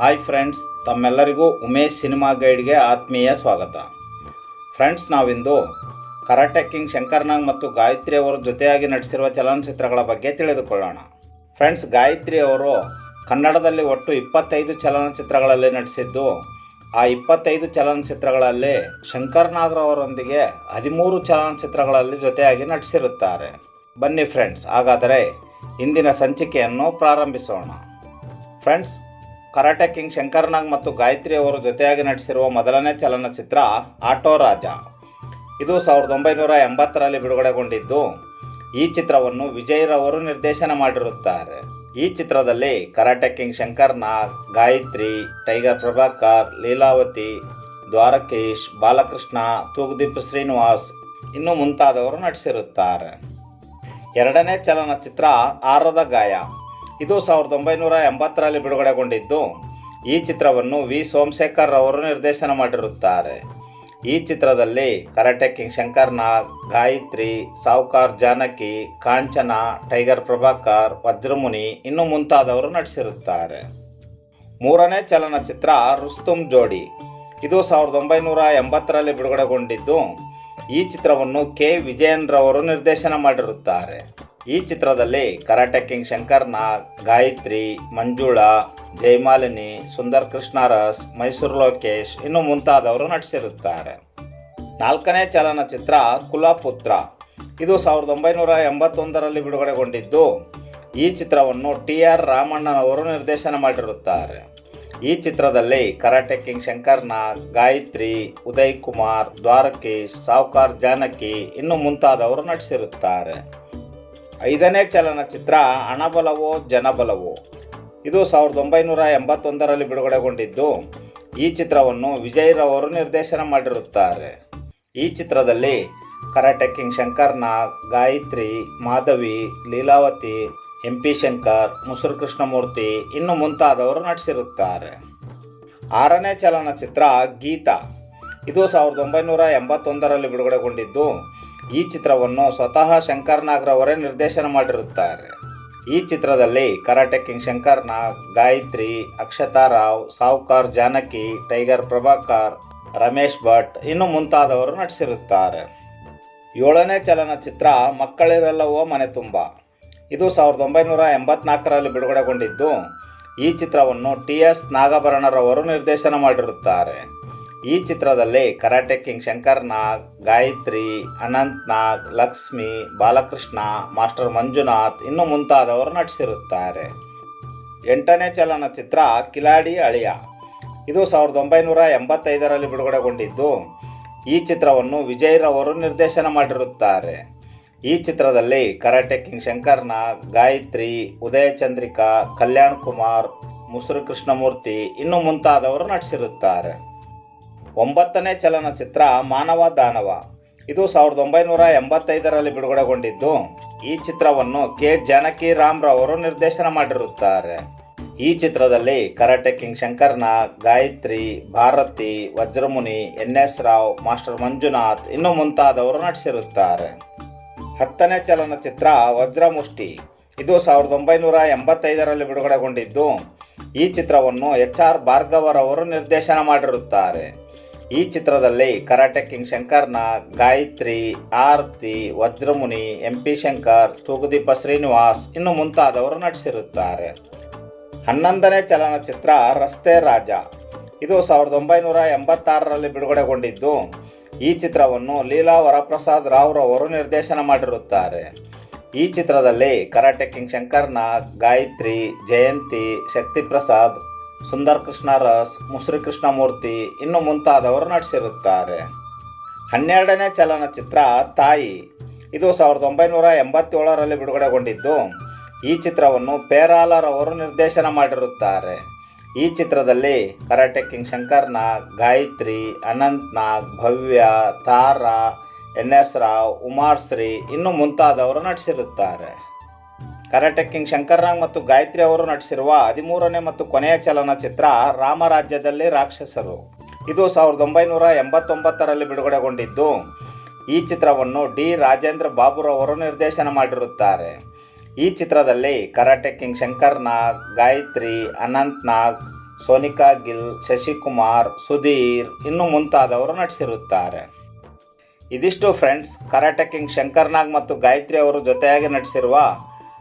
Hi friends ತಮ್ಮೆಲ್ಲರಿಗೂ Umesh cinema ಗೈಡ್ಗೆ ಆತ್ಮೀಯ ಸ್ವಾಗತ. ಫ್ರೆಂಡ್ಸ್ ನಾವಿಂದು ಕರಾಟೆ ಕಿಂಗ್ ಶಂಕರ್ನಾಗ್ ಮತ್ತು ಗಾಯತ್ರಿ ಅವರು ಜೊತೆಯಾಗಿ ನಟಿಸಿರುವ ಚಲನಚಿತ್ರಗಳ ಬಗ್ಗೆ ತಿಳಿದುಕೊಳ್ಳೋಣ. ಫ್ರೆಂಡ್ಸ್ ಗಾಯತ್ರಿ ಅವರು ಕನ್ನಡದಲ್ಲಿ ಒಟ್ಟು ಇಪ್ಪತ್ತೈದು ಚಲನಚಿತ್ರಗಳಲ್ಲಿ ನಟಿಸಿದ್ದು, ಆ ಇಪ್ಪತ್ತೈದು ಚಲನಚಿತ್ರಗಳಲ್ಲಿ ಶಂಕರ್ ನಾಗ್ರವರೊಂದಿಗೆ ಹದಿಮೂರು ಚಲನಚಿತ್ರಗಳಲ್ಲಿ ಜೊತೆಯಾಗಿ ನಟಿಸಿರುತ್ತಾರೆ. ಬನ್ನಿ ಫ್ರೆಂಡ್ಸ್ ಹಾಗಾದರೆ ಇಂದಿನ ಸಂಚಿಕೆಯನ್ನು ಪ್ರಾರಂಭಿಸೋಣ. ಫ್ರೆಂಡ್ಸ್ ಕರಾಟೆ ಕಿಂಗ್ ಶಂಕರ್ನಾಗ್ ಮತ್ತು ಗಾಯತ್ರಿ ಅವರು ಜೊತೆಯಾಗಿ ನಟಿಸಿರುವ ಮೊದಲನೇ ಚಲನಚಿತ್ರ ಆಟೋ ರಾಜ. ಇದು ಸಾವಿರದ ಒಂಬೈನೂರ ಎಂಬತ್ತರಲ್ಲಿ ಬಿಡುಗಡೆಗೊಂಡಿದ್ದು, ಈ ಚಿತ್ರವನ್ನು ವಿಜಯ್ರವರು ನಿರ್ದೇಶನ ಮಾಡಿರುತ್ತಾರೆ. ಈ ಚಿತ್ರದಲ್ಲಿ karate king Shankar Nag, Gayathri, tiger Prabhakar, Leelavathi, Dwarakish, Balakrishna, Thoogudeepa Srinivas ಇನ್ನು ಮುಂತಾದವರು ನಟಿಸಿರುತ್ತಾರೆ. ಎರಡನೇ ಚಲನಚಿತ್ರ ಆರದ ಗಾಯ. ಇದು ಸಾವಿರದ ಒಂಬೈನೂರ ಎಂಬತ್ತರಲ್ಲಿ ಬಿಡುಗಡೆಗೊಂಡಿದ್ದು. ಈ ಚಿತ್ರವನ್ನು ವಿ. ಸೋಮಶೇಖರ್ ಅವರು ನಿರ್ದೇಶನ ಮಾಡಿರುತ್ತಾರೆ. ಈ ಚಿತ್ರದಲ್ಲಿ karate king Shankar Nag Gayathri, Sowcar Janaki, Kanchana, tiger Prabhakar, Vajramuni ಇನ್ನು ಮುಂತಾದವರು ನಟಿಸಿರುತ್ತಾರೆ. ಮೂರನೇ ಚಲನಚಿತ್ರ ರುಸ್ತುಂ ಜೋಡಿ. ಇದು ಸಾವಿರದ ಒಂಬೈನೂರ ಎಂಬತ್ತರಲ್ಲಿ ಬಿಡುಗಡೆಗೊಂಡಿದ್ದು. ಈ ಚಿತ್ರವನ್ನು ಕೆ. ವಿಜಯನ್ ರವರು ನಿರ್ದೇಶನ ಮಾಡಿರುತ್ತಾರೆ. ಈ ಚಿತ್ರದಲ್ಲಿ ಕರಾಟೆ ಕಿಂಗ್ ಶಂಕರ್ನಾಗ್ ಗಾಯತ್ರಿ, ಮಂಜುಳಾ, ಜಯಮಾಲಿನಿ, ಸುಂದರ್ ಕೃಷ್ಣರಸ್, ಮೈಸೂರು ಲೋಕೇಶ್ ಇನ್ನು ಮುಂತಾದವರು ನಟಿಸಿರುತ್ತಾರೆ. ನಾಲ್ಕನೇ ಚಲನಚಿತ್ರ ಕುಲಪುತ್ರ. ಇದು ಸಾವಿರದ ಒಂಬೈನೂರ ಎಂಬತ್ತೊಂದರಲ್ಲಿ ಬಿಡುಗಡೆಗೊಂಡಿದ್ದು, ಈ ಚಿತ್ರವನ್ನು ಟಿ ಆರ್ ರಾಮಣ್ಣನವರು ನಿರ್ದೇಶನ ಮಾಡಿರುತ್ತಾರೆ. ಈ ಚಿತ್ರದಲ್ಲಿ ಕರಾಟೆ ಕಿಂಗ್ ಶಂಕರ್ನಾಗ್ ಗಾಯತ್ರಿ, ಉದಯ್ ಕುಮಾರ್, ದ್ವಾರಕೀಶ್, ಸಾವುಕಾರ್ ಜಾನಕಿ ಇನ್ನು ಮುಂತಾದವರು ನಟಿಸಿರುತ್ತಾರೆ. ಐದನೇ ಚಲನಚಿತ್ರ ಹಣಬಲವೋ ಜನಬಲವೋ. ಇದು ಸಾವಿರದ ಒಂಬೈನೂರ ಎಂಬತ್ತೊಂದರಲ್ಲಿ ಬಿಡುಗಡೆಗೊಂಡಿದ್ದು. ಈ ಚಿತ್ರವನ್ನು ವಿಜಯ್ ರವರು ನಿರ್ದೇಶನ ಮಾಡಿರುತ್ತಾರೆ. ಈ ಚಿತ್ರದಲ್ಲಿ karate king Shankar Nag Gayathri, Madhavi, Leelavathi M P Shankar, Musuri Krishnamurthy ಇನ್ನು ಮುಂತಾದವರು ನಟಿಸಿರುತ್ತಾರೆ. ಆರನೇ ಚಲನಚಿತ್ರ ಗೀತಾ. ಇದು ಸಾವಿರದ ಒಂಬೈನೂರ ಎಂಬತ್ತೊಂದರಲ್ಲಿ ಬಿಡುಗಡೆಗೊಂಡಿದ್ದು. ಈ ಚಿತ್ರವನ್ನು ಸ್ವತಃ ಶಂಕರ್ ನಾಗ್ರವರೇ ನಿರ್ದೇಶನ ಮಾಡಿರುತ್ತಾರೆ. ಈ ಚಿತ್ರದಲ್ಲಿ Karate King Shankar Nag Gayatri, Akshata Rao, Sowcar Janaki, Tiger Prabhakar, Ramesh Bhat ಇನ್ನು ಮುಂತಾದವರು ನಟಿಸಿರುತ್ತಾರೆ. ಏಳನೇ ಚಲನಚಿತ್ರ ಮಕ್ಕಳಿರಲ್ಲವೋ ಮನೆ ತುಂಬ. ಇದು ಸಾವಿರದ ಒಂಬೈನೂರ ಎಂಬತ್ನಾಲ್ಕರಲ್ಲಿ ಬಿಡುಗಡೆಗೊಂಡಿದ್ದು ಈ ಚಿತ್ರವನ್ನು ಟಿ ಎಸ್ ನಾಗಭರಣರವರು ನಿರ್ದೇಶನ ಮಾಡಿರುತ್ತಾರೆ. ಈ ಚಿತ್ರದಲ್ಲಿ Karate King Shankar Nag, Gayatri, Anant Nag, Lakshmi, Balakrishna, Master Manjunath ಇನ್ನು ಮುಂತಾದವರು ನಟಿಸಿರುತ್ತಾರೆ. ಎಂಟನೇ ಚಲನಚಿತ್ರ ಕಿಲಾಡಿ ಅಳಿಯ. ಇದು ಸಾವಿರದ ಒಂಬೈನೂರ ಎಂಬತ್ತೈದರಲ್ಲಿ ಬಿಡುಗಡೆಗೊಂಡಿದ್ದು, ಈ ಚಿತ್ರವನ್ನು ವಿಜಯ್ರವರು ನಿರ್ದೇಶನ ಮಾಡಿರುತ್ತಾರೆ. ಈ ಚಿತ್ರದಲ್ಲಿ ಕರಾಟೆ ಕಿಂಗ್ ಶಂಕರ್ನಾಗ್ ಗಾಯತ್ರಿ, ಉದಯ ಚಂದ್ರಿಕಾ, ಕಲ್ಯಾಣ್ ಕುಮಾರ್, ಮುಸುರು ಕೃಷ್ಣಮೂರ್ತಿ ಇನ್ನು ಮುಂತಾದವರು ನಟಿಸಿರುತ್ತಾರೆ. ಒಂಬತ್ತನೇ ಚಲನಚಿತ್ರ ಮಾನವ ದಾನವ. ಇದು ಸಾವಿರದ ಒಂಬೈನೂರ ಎಂಬತ್ತೈದರಲ್ಲಿ ಬಿಡುಗಡೆಗೊಂಡಿದ್ದು. ಈ ಚಿತ್ರವನ್ನು ಕೆ. ಜಾನಕಿ ರಾಮ್ರವರು ನಿರ್ದೇಶನ ಮಾಡಿರುತ್ತಾರೆ. ಈ ಚಿತ್ರದಲ್ಲಿ karate king Shankarnag Gayathri, Bharathi, Vajramuni N S Rao, master Manjunath ಇನ್ನು ಮುಂತಾದವರು ನಟಿಸಿರುತ್ತಾರೆ. ಹತ್ತನೇ ಚಲನಚಿತ್ರ ವಜ್ರಮುಷ್ಟಿ. ಇದು ಸಾವಿರದ ಒಂಬೈನೂರ ಎಂಬತ್ತೈದರಲ್ಲಿ ಬಿಡುಗಡೆಗೊಂಡಿದ್ದು. ಈ ಚಿತ್ರವನ್ನು ಎಚ್ ಆರ್ ಭಾರ್ಗವರವರು ನಿರ್ದೇಶನ ಮಾಡಿರುತ್ತಾರೆ. ಈ ಚಿತ್ರದಲ್ಲಿ ಕರಾಟೆ ಕಿಂಗ್ ಶಂಕರ್ನ ಗಾಯತ್ರಿ, ಆರ್ತಿ, ವಜ್ರಮುನಿ ಎಂ ಪಿ ಶಂಕರ್, ತೂಗುದೀಪ ಶ್ರೀನಿವಾಸ್ ಇನ್ನು ಮುಂತಾದವರು ನಟಿಸಿರುತ್ತಾರೆ. ಹನ್ನೊಂದನೇ ಚಲನಚಿತ್ರ ರಸ್ತೆ ರಾಜ. ಇದು ಸಾವಿರದ ಒಂಬೈನೂರ ಎಂಬತ್ತಾರರಲ್ಲಿ ಬಿಡುಗಡೆಗೊಂಡಿದ್ದು, ಈ ಚಿತ್ರವನ್ನು ಲೀಲಾ ವರಪ್ರಸಾದ್ ರಾವ್ ರವರು ನಿರ್ದೇಶನ ಮಾಡಿರುತ್ತಾರೆ. ಈ ಚಿತ್ರದಲ್ಲಿ ಕರಾಟೆ ಕಿಂಗ್ ಶಂಕರ್ನಾಗ್ ಗಾಯತ್ರಿ, ಜಯಂತಿ ಶಕ್ತಿ ಪ್ರಸಾದ್ ಕೃಷ್ಣ ರಸ್ ಮುಸುರಿ ಕೃಷ್ಣಮೂರ್ತಿ ಇನ್ನು ಮುಂತಾದವರು ನಟಿಸಿರುತ್ತಾರೆ. ಹನ್ನೆರಡನೇ ಚಲನಚಿತ್ರ ತಾಯಿ. ಇದು ಸಾವಿರದ ಒಂಬೈನೂರ ಎಂಬತ್ತೇಳರಲ್ಲಿ ಬಿಡುಗಡೆಗೊಂಡಿದ್ದು. ಈ ಚಿತ್ರವನ್ನು ಪೇರಾಲರವರು ನಿರ್ದೇಶನ ಮಾಡಿರುತ್ತಾರೆ. ಈ ಚಿತ್ರದಲ್ಲಿ karate king Shankarnag Gayathri, Anant Nag, Bhavya, Tara, N S Rao Umashree ಇನ್ನು ಮುಂತಾದವರು ನಟಿಸಿರುತ್ತಾರೆ. ಕರಾಟೆ ಕಿಂಗ್ ಶಂಕರ್ನಾಗ್ ಮತ್ತು ಗಾಯತ್ರಿ ಅವರು ನಟಿಸಿರುವ ಹದಿಮೂರನೇ ಮತ್ತು ಕೊನೆಯ ಚಲನಚಿತ್ರ ರಾಮರಾಜ್ಯದಲ್ಲಿ ರಾಕ್ಷಸರು. ಇದು ಸಾವಿರದ ಒಂಬೈನೂರ ಎಂಬತ್ತೊಂಬತ್ತರಲ್ಲಿ ಬಿಡುಗಡೆಗೊಂಡಿದ್ದು. ಈ ಚಿತ್ರವನ್ನು ಡಿ ರಾಜೇಂದ್ರ ಬಾಬುರವರು ನಿರ್ದೇಶನ ಮಾಡಿರುತ್ತಾರೆ. ಈ ಚಿತ್ರದಲ್ಲಿ ಕರಾಟೆ ಕಿಂಗ್ ಶಂಕರ್ ನಾಗ್, ಗಾಯತ್ರಿ, ಅನಂತ್ ನಾಗ್, ಸೋನಿಕಾ ಗಿಲ್, ಶಶಿಕುಮಾರ್, ಸುಧೀರ್ ಇನ್ನು ಮುಂತಾದವರು ನಟಿಸಿರುತ್ತಾರೆ. ಇದಿಷ್ಟು ಫ್ರೆಂಡ್ಸ್ ಕರಾಟೆ ಕಿಂಗ್ ಶಂಕರ್ನಾಗ್ ಮತ್ತು ಗಾಯತ್ರಿ ಅವರು ಜೊತೆಯಾಗಿ ನಟಿಸಿರುವ